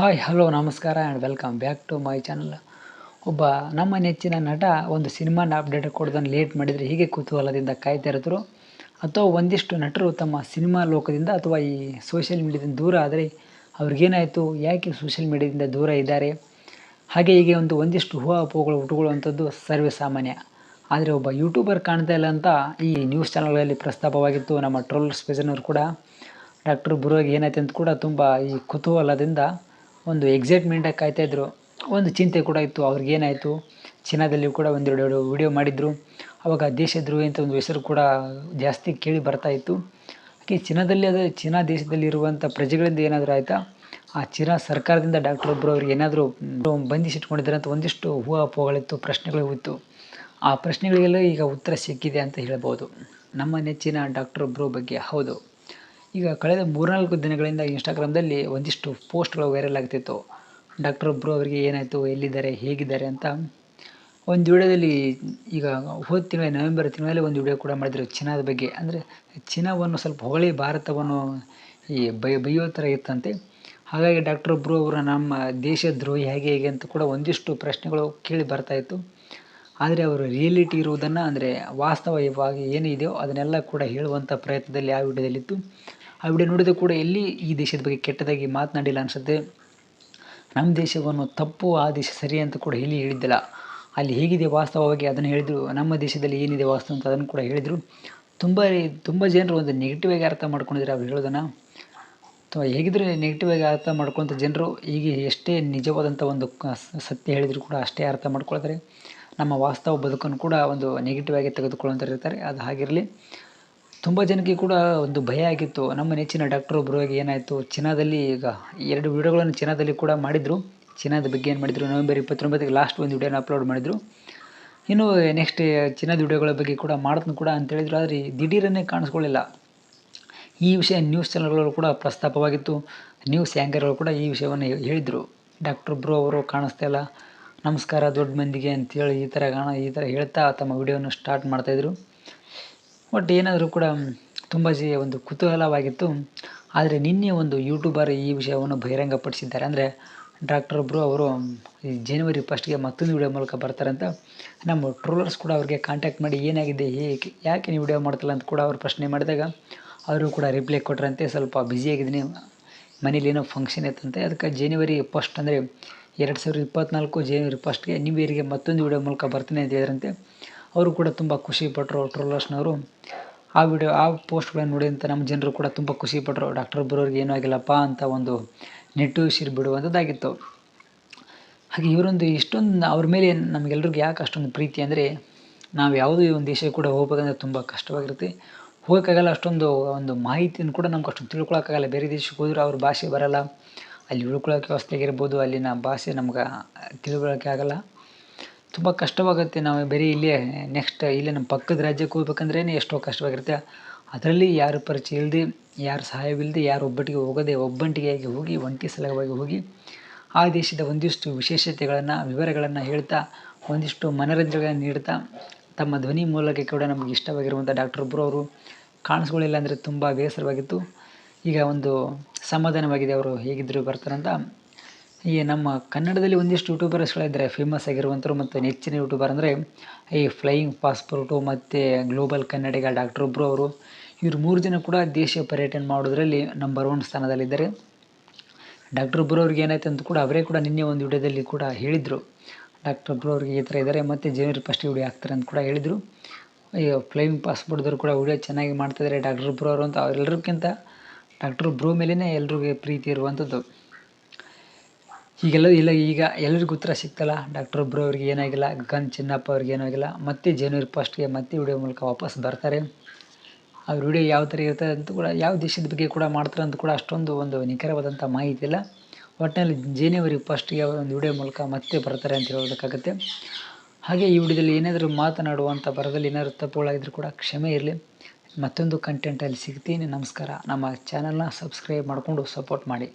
Hi, hello, ನಮಸ್ಕಾರ and welcome back to my channel ಒಬ್ಬ ನಮ್ಮ ನೆಚ್ಚಿನ ನಟ ಒಂದು ಸಿನಿಮಾನ ಅಪ್ಡೇಟ್ ಕೊಡೋದನ್ನು ಲೇಟ್ ಮಾಡಿದರೆ ಹೀಗೆ ಕುತೂಹಲದಿಂದ ಕಾಯ್ತಾ ಅಥವಾ ಒಂದಿಷ್ಟು ನಟರು ತಮ್ಮ ಸಿನಿಮಾ ಲೋಕದಿಂದ ಅಥವಾ ಈ ಸೋಷಿಯಲ್ ಮೀಡ್ಯಾದಿಂದ ದೂರ ಆದರೆ ಅವ್ರಿಗೇನಾಯಿತು? ಯಾಕೆ ಸೋಷಿಯಲ್ ಮೀಡ್ಯಾದಿಂದ ದೂರ ಇದ್ದಾರೆ? ಹಾಗೆ ಹೀಗೆ ಒಂದು ಒಂದಿಷ್ಟು ಹೂವಾಪೋಗಳು ಹುಟ್ಟುಕೊಳ್ಳುವಂಥದ್ದು ಸರ್ವೇ ಸಾಮಾನ್ಯ. ಆದರೆ ಒಬ್ಬ ಯೂಟ್ಯೂಬರ್ ಕಾಣ್ತಾ ಇಲ್ಲ ಅಂತ ಈ ನ್ಯೂಸ್ ಚಾನಲ್ಗಳಲ್ಲಿ ಪ್ರಸ್ತಾಪವಾಗಿತ್ತು. ನಮ್ಮ ಟ್ರೋಲ್ ಸ್ಪೇಸನವರು ಕೂಡ. ಡಾಕ್ಟರ್ ಬುರೋಗಿ ಏನಾಯ್ತು ಅಂತ ಕೂಡ ತುಂಬ ಈ ಕುತೂಹಲದಿಂದ ಒಂದು ಎಕ್ಸೈಟ್ಮೆಂಟಾಗಿ ಕಾಯ್ತಾಯಿದ್ರು ಒಂದು ಚಿಂತೆ ಕೂಡ ಇತ್ತು. ಅವ್ರಿಗೇನಾಯಿತು ಚೀನಾದಲ್ಲಿ ಕೂಡ ಒಂದೆರಡು ವಿಡಿಯೋ ಮಾಡಿದರು. ಅವಾಗ ದೇಶದ್ರೋಹಿ ಅಂತ ಒಂದು ಹೆಸರು ಕೂಡ ಜಾಸ್ತಿ ಕೇಳಿ ಬರ್ತಾ ಇತ್ತು. ಹಾಗೆ ಚೀನಾದಲ್ಲಿ ಅದು ಚೀನಾ ದೇಶದಲ್ಲಿ ಇರುವಂಥ ಪ್ರಜೆಗಳಿಂದ ಏನಾದರೂ ಆಯಿತಾ? ಆ ಚೀನಾ ಸರ್ಕಾರದಿಂದ ಡಾಕ್ಟರ್ ಒಬ್ಬರು ಅವ್ರಿಗೆ ಏನಾದರೂ ಬಂಧಿಸಿಟ್ಕೊಂಡಿದ್ದಾರೆ ಅಂತ ಒಂದಿಷ್ಟು ಹೂವಾಪೋಗಳಿತ್ತು ಪ್ರಶ್ನೆಗಳು ಇತ್ತು. ಆ ಪ್ರಶ್ನೆಗಳಿಗೆಲ್ಲ ಈಗ ಉತ್ತರ ಸಿಕ್ಕಿದೆ ಅಂತ ಹೇಳ್ಬೋದು. ನಮ್ಮ ನೆಚ್ಚಿನ ಡಾಕ್ಟರ್ ಒಬ್ಬರು ಬಗ್ಗೆ. ಹೌದು. ಈಗ ಕಳೆದ ಮೂರ್ನಾಲ್ಕು ದಿನಗಳಿಂದ ಇನ್ಸ್ಟಾಗ್ರಾಮ್ದಲ್ಲಿ ಒಂದಿಷ್ಟು ಪೋಸ್ಟ್ಗಳು ವೈರಲ್ ಆಗ್ತಿತ್ತು. ಡಾಕ್ಟರ್ ಬ್ರೋ ಅವರಿಗೆ ಏನಾಯಿತು, ಎಲ್ಲಿದ್ದಾರೆ, ಹೇಗಿದ್ದಾರೆ ಅಂತ. ಒಂದು ವಿಡಿಯೋದಲ್ಲಿ ಈಗ ಹೋದ ತಿಂಗಳ, ನವೆಂಬರ್ ತಿಂಗಳಲ್ಲಿ ಒಂದು ವಿಡಿಯೋ ಕೂಡ ಮಾಡಿದರು ಚೀನಾದ ಬಗ್ಗೆ. ಅಂದರೆ ಚೀನಾವನ್ನು ಸ್ವಲ್ಪ ಹೊಗಳಿ ಭಾರತವನ್ನು ಈ ಬೈ, ಬೈಯೋ ಥರ ಇತ್ತಂತೆ. ಹಾಗಾಗಿ ಡಾಕ್ಟರ್ ಬ್ರೋ ಅವರ ನಮ್ಮ ದೇಶ ದ್ರೋಹಿ ಹೇಗೆ ಹೇಗೆ ಅಂತ ಕೂಡ ಒಂದಿಷ್ಟು ಪ್ರಶ್ನೆಗಳು ಕೇಳಿ ಬರ್ತಾಯಿತ್ತು ಆದರೆ ಅವರು ರಿಯಲಿಟಿ ಇರುವುದನ್ನು, ಅಂದರೆ ವಾಸ್ತವವಾಗಿ ಏನಿದೆಯೋ ಅದನ್ನೆಲ್ಲ ಕೂಡ ಹೇಳುವಂಥ ಪ್ರಯತ್ನದಲ್ಲಿ ಆ ವಿಡಿಯೋದಲ್ಲಿತ್ತು. ಆ ವಿಡಿಯೋ ಕೂಡ ಎಲ್ಲಿ ಈ ದೇಶದ ಬಗ್ಗೆ ಕೆಟ್ಟದಾಗಿ ಮಾತನಾಡಿಲ್ಲ ಅನಿಸುತ್ತೆ. ನಮ್ಮ ದೇಶವನ್ನು ತಪ್ಪು ಆ ದೇಶ ಸರಿ ಅಂತ ಕೂಡ ಎಲ್ಲಿ ಹೇಳಿದ್ದಿಲ್ಲ. ಅಲ್ಲಿ ಹೇಗಿದೆ ವಾಸ್ತವವಾಗಿ ಅದನ್ನು ಹೇಳಿದರು, ನಮ್ಮ ದೇಶದಲ್ಲಿ ಏನಿದೆ ವಾಸ್ತವ ಅಂತ ಅದನ್ನು ಕೂಡ ಹೇಳಿದರು. ತುಂಬ ತುಂಬ ಜನರು ಒಂದು ನೆಗೆಟಿವ್ ಆಗಿ ಅರ್ಥ ಮಾಡ್ಕೊಂಡಿದ್ದಾರೆ ಅವ್ರು ಹೇಳೋದನ್ನ. ಅಥವಾ ಹೇಗಿದ್ರೆ ನೆಗೆಟಿವ್ ಆಗಿ ಅರ್ಥ ಮಾಡ್ಕೊಳ್ತ ಜನರು ಈಗ ಎಷ್ಟೇ ನಿಜವಾದಂಥ ಒಂದು ಸತ್ಯ ಹೇಳಿದರೂ ಕೂಡ ಅಷ್ಟೇ ಅರ್ಥ ಮಾಡ್ಕೊಳ್ತಾರೆ. ನಮ್ಮ ವಾಸ್ತವ ಬದುಕನ್ನು ಕೂಡ ಒಂದು ನೆಗೆಟಿವ್ ಆಗಿ ತೆಗೆದುಕೊಳ್ಳುವಂಥ ಇರ್ತಾರೆ. ಅದು ಹಾಗಿರಲಿ. ತುಂಬ ಜನಕ್ಕೆ ಕೂಡ ಒಂದು ಭಯ ಆಗಿತ್ತು. ನಮ್ಮ ನೆಚ್ಚಿನ ಡಾಕ್ಟರ್ ಒಬ್ಬರಿಗೆ ಏನಾಯಿತು? ಚೀನಾದಲ್ಲಿ ಈಗ ಎರಡು ವಿಡಿಯೋಗಳನ್ನು ಚೀನಾದಲ್ಲಿ ಕೂಡ ಮಾಡಿದರು. ಚೀನಾದ ಬಗ್ಗೆ ಏನು ಮಾಡಿದರು? ನವೆಂಬರ್ ಇಪ್ಪತ್ತೊಂಬತ್ತಕ್ಕೆ ಲಾಸ್ಟ್ ಒಂದು ವಿಡಿಯೋನ ಅಪ್ಲೋಡ್ ಮಾಡಿದರು. ಇನ್ನು ನೆಕ್ಸ್ಟ್ ಚೀನಾದ ವಿಡಿಯೋಗಳ ಬಗ್ಗೆ ಕೂಡ ಮಾಡ್ತೀನಿ ಕೂಡ ಅಂತ ಹೇಳಿದ್ರು. ಆದರೆ ದಿಢೀರನ್ನೇ ಕಾಣಿಸ್ಕೊಳ್ಳಿಲ್ಲ. ಈ ವಿಷಯ ನ್ಯೂಸ್ ಚಾನಲ್ಗಳು ಕೂಡ ಪ್ರಸ್ತಾಪವಾಗಿತ್ತು. ನ್ಯೂಸ್ ಆ್ಯಂಕರ್ಗಳು ಕೂಡ ಈ ವಿಷಯವನ್ನು ಹೇಳಿದರು. ಡಾಕ್ಟರ್ ಬ್ರೋ ಅವರು ಕಾಣಿಸ್ತಾ ಇಲ್ಲ. ನಮಸ್ಕಾರ ದೊಡ್ಡ ಮಂದಿಗೆ ಅಂತೇಳಿ ಈ ಥರ ಕಾಣ, ಈ ಥರ ಹೇಳ್ತಾ ತಮ್ಮ ವಿಡಿಯೋನ ಸ್ಟಾರ್ಟ್ ಮಾಡ್ತಾಯಿದ್ರು ಬಟ್ ಏನಾದರೂ ಕೂಡ ತುಂಬ ಜಿ ಒಂದು ಕುತೂಹಲವಾಗಿತ್ತು. ಆದರೆ ನಿನ್ನೆ ಒಂದು ಯೂಟ್ಯೂಬರ್ ಈ ವಿಷಯವನ್ನು ಬಹಿರಂಗಪಡಿಸಿದ್ದಾರೆ. ಅಂದರೆ ಡಾಕ್ಟರ್ ಒಬ್ಬರು ಅವರು, ಈ ಜನವರಿ ಫಸ್ಟ್ಗೆ ಮತ್ತೊಂದು ವಿಡಿಯೋ ಮೂಲಕ ಬರ್ತಾರಂತ ನಮ್ಮ ಟ್ರೋಲರ್ಸ್ ಕೂಡ ಅವ್ರಿಗೆ ಕಾಂಟ್ಯಾಕ್ಟ್ ಮಾಡಿ ಏನಾಗಿದೆ, ಹೇಗೆ, ಯಾಕೆ ನೀವು ವಿಡಿಯೋ ಮಾಡ್ತಿಲ್ಲ ಅಂತ ಕೂಡ ಅವರು ಪ್ರಶ್ನೆ ಮಾಡಿದಾಗ ಅವರು ಕೂಡ ರಿಪ್ಲೈ ಕೊಟ್ಟರಂತೆ ಸ್ವಲ್ಪ ಬ್ಯುಸಿಯಾಗಿದ್ದೀನಿ ಮನೇಲಿ ಏನೋ ಫಂಕ್ಷನ್ ಇತ್ತಂತೆ ಅದಕ್ಕೆ ಜನವರಿ ಫಸ್ಟ್ ಅಂದರೆ ಎರಡು ಸಾವಿರದ ಇಪ್ಪತ್ತ್ನಾಲ್ಕು ಜನವರಿ ಫಸ್ಟ್ಗೆ ನೀವು ಇಯರ್ಗೆ ಮತ್ತೊಂದು ವಿಡಿಯೋ ಮೂಲಕ ಬರ್ತೀನಿ ಅಂತ ಹೇಳಿದ್ರಂತೆ. ಅವರು ಕೂಡ ತುಂಬ ಖುಷಿಪಟ್ಟರು ಟ್ರೋಲರ್ಸ್ನವರು. ಆ ವಿಡಿಯೋ, ಆ ಪೋಸ್ಟ್ಗಳನ್ನು ನೋಡಿದಂಥ ನಮ್ಮ ಜನರು ಕೂಡ ತುಂಬ ಖುಷಿಪಟ್ಟರು ಡಾಕ್ಟರ್ ಬರೋರಿಗೆ ಏನೂ ಆಗಿಲ್ಲಪ್ಪ ಅಂತ ಒಂದು ನೆಟ್ಟು ಶಿರ್ ಬಿಡುವಂಥದ್ದಾಗಿತ್ತು. ಹಾಗೆ ಇವರೊಂದು ಇಷ್ಟೊಂದು, ಅವ್ರ ಮೇಲೆ ನಮಗೆಲ್ರಿಗೂ ಯಾಕೆ ಅಷ್ಟೊಂದು ಪ್ರೀತಿ ಅಂದರೆ, ನಾವು ಯಾವುದೇ ಒಂದು ದೇಶಕ್ಕೆ ಕೂಡ ಹೋಗ್ಬೇಕಂದ್ರೆ ತುಂಬ ಕಷ್ಟವಾಗಿರುತ್ತೆ. ಹೋಗೋಕ್ಕಾಗಲ್ಲ ಅಷ್ಟೊಂದು ಒಂದು ಮಾಹಿತಿಯನ್ನು ಕೂಡ ನಮ್ಗೆ ಅಷ್ಟೊಂದು ತಿಳ್ಕೊಳಕ್ಕಾಗಲ್ಲ ಬೇರೆ ದೇಶಕ್ಕೆ ಹೋದ್ರೆ ಅವ್ರ ಭಾಷೆ ಬರೋಲ್ಲ. ಅಲ್ಲಿ ಉಳ್ಕೊಳ್ಳೋಕೆ ವ್ಯವಸ್ಥೆ ಆಗಿರ್ಬೋದು ಅಲ್ಲಿನ ಭಾಷೆ ನಮ್ಗೆ ತಿಳ್ಕೊಳ್ಳೋಕ್ಕೆ ಆಗಲ್ಲ. ತುಂಬ ಕಷ್ಟವಾಗುತ್ತೆ ನಾವು ಬರೀ ಇಲ್ಲೇ ನೆಕ್ಸ್ಟ್ ಇಲ್ಲೇ ನಮ್ಮ ಪಕ್ಕದ ರಾಜ್ಯಕ್ಕೆ ಹೋಗ್ಬೇಕಂದ್ರೇ ಎಷ್ಟೋ ಕಷ್ಟವಾಗಿರುತ್ತೆ. ಅದರಲ್ಲಿ ಯಾರು ಪರಿಚಯ ಇಲ್ಲದೆ ಯಾರು ಸಹಾಯವಿಲ್ಲದೆ ಯಾರು ಒಬ್ಬಟ್ಟಿಗೆ ಹೋಗೋದೇ ಒಬ್ಬಂಟಿಗೆಯಾಗಿ ಹೋಗಿ, ಒಂಟಿ ಸಲಹವಾಗಿ ಹೋಗಿ, ಆ ದೇಶದ ಒಂದಿಷ್ಟು ವಿಶೇಷತೆಗಳನ್ನು, ವಿವರಗಳನ್ನು ಹೇಳ್ತಾ, ಒಂದಿಷ್ಟು ಮನರಂಜನೆಗಳನ್ನು ನೀಡ್ತಾ, ತಮ್ಮ ಧ್ವನಿ ಮೂಲಕ ಕೂಡ ನಮಗೆ ಇಷ್ಟವಾಗಿರುವಂಥ ಡಾಕ್ಟರ್ ಒಬ್ಬರು ಅವರು ಕಾಣಿಸ್ಕೊಳ್ಳಿಲ್ಲ ಅಂದರೆ ತುಂಬ ಬೇಸರವಾಗಿತ್ತು. ಈಗ ಒಂದು ಸಮಾಧಾನವಾಗಿದೆ ಅವರು ಹೇಗಿದ್ದರೂ ಬರ್ತಾರಂತ. ಈ ನಮ್ಮ ಕನ್ನಡದಲ್ಲಿ ಒಂದಿಷ್ಟು ಯೂಟ್ಯೂಬರ್ಸ್ಗಳಿದ್ದಾರೆ ಫೇಮಸ್ ಆಗಿರುವಂಥವ್ರು ಮತ್ತು ನೆಚ್ಚಿನ ಯೂಟ್ಯೂಬರ್ ಅಂದರೆ ಈ ಫ್ಲೈಯಿಂಗ್ ಪಾಸ್ಪೋರ್ಟು ಮತ್ತು ಗ್ಲೋಬಲ್ ಕನ್ನಡಿಗ ಡಾಕ್ಟರ್ ಒಬ್ಬರು ಅವರು. ಇವರು ಮೂರು ಜನ ಕೂಡ ದೇಶ ಪರ್ಯಟನೆ ಮಾಡೋದರಲ್ಲಿ ನಂಬರ್ ಒನ್ ಸ್ಥಾನದಲ್ಲಿದ್ದಾರೆ. ಡಾಕ್ಟರ್ ಒಬ್ಬರು ಅವ್ರಿಗೆ ಏನಾಯ್ತು ಅಂತ ಕೂಡ ಅವರೇ ಕೂಡ ನಿನ್ನೆ ಒಂದು ವಿಡಿಯೋದಲ್ಲಿ ಕೂಡ ಹೇಳಿದರು. ಡಾಕ್ಟರ್ ಒಬ್ಬರು ಅವ್ರಿಗೆ ಈ ಥರ ಇದ್ದಾರೆ ಮತ್ತು ಜನವರಿ ಫಸ್ಟ್ ವಿಡಿಯೋ ಆಗ್ತಾರೆ ಅಂತ ಕೂಡ ಹೇಳಿದರು. ಈ ಫ್ಲೈಯಿಂಗ್ ಪಾಸ್ಪೋರ್ಟ್ದವ್ರು ಕೂಡ ವಿಡಿಯೋ ಚೆನ್ನಾಗಿ ಮಾಡ್ತಾಯಿದ್ದಾರೆ ಡಾಕ್ಟರ್ ಒಬ್ಬರು ಅವರು ಅಂತ ಅವರೆಲ್ಲರಿಗಿಂತ ಡಾಕ್ಟರ್ ಬ್ರೋ ಮೇಲೇ ಎಲ್ರಿಗೂ ಪ್ರೀತಿ ಇರುವಂಥದ್ದು ಹೀಗೆಲ್ಲ ಇಲ್ಲ, ಈಗ ಎಲ್ಲರಿಗೂ ಉತ್ತರ ಸಿಕ್ತಲ್ಲ ಡಾಕ್ಟರ್ ಒಬ್ಬರು ಅವ್ರಿಗೆ ಏನಾಗಿಲ್ಲ ಗನ್ ಚಿನ್ನಪ್ಪ ಅವ್ರಿಗೆ ಏನಾಗಿಲ್ಲ, ಮತ್ತೆ ಜನವರಿ ಫಸ್ಟ್ಗೆ ಮತ್ತೆ ವಿಡಿಯೋ ಮೂಲಕ ವಾಪಸ್ ಬರ್ತಾರೆ. ಆ ವಿಡಿಯೋ ಯಾವ ಥರ ಇರ್ತದೆ ಅಂತ ಕೂಡ, ಯಾವ ದೇಶದ ಬಗ್ಗೆ ಕೂಡ ಮಾಡ್ತಾರೆ ಅಂತ ಕೂಡ ಅಷ್ಟೊಂದು ಒಂದು ನಿಖರವಾದಂಥ ಮಾಹಿತಿ ಇಲ್ಲ. ಒಟ್ಟಿನಲ್ಲಿ ಜನವರಿ ಫಸ್ಟ್ಗೆ ಒಂದು ವಿಡಿಯೋ ಮೂಲಕ ಮತ್ತೆ ಬರ್ತಾರೆ ಅಂತ ಹೇಳೋದಕ್ಕಾಗುತ್ತೆ. ಹಾಗೆ ಈ ವಿಡಿಯೋದಲ್ಲಿ ಏನಾದರೂ ಮಾತನಾಡುವಂಥ ಬರದಲ್ಲಿ ಏನಾದರೂ ತಪ್ಪುಗಳಾಗಿದ್ದರೂ ಕೂಡ ಕ್ಷಮೆ ಇರಲಿ. ಮತ್ತೊಂದು ಕಂಟೆಂಟಲ್ಲಿ ಸಿಗ್ತೀನಿ. ನಮಸ್ಕಾರ. ನಮ್ಮ ಚಾನಲ್ನ ಸಬ್ಸ್ಕ್ರೈಬ್ ಮಾಡಿಕೊಂಡು ಸಪೋರ್ಟ್ ಮಾಡಿ.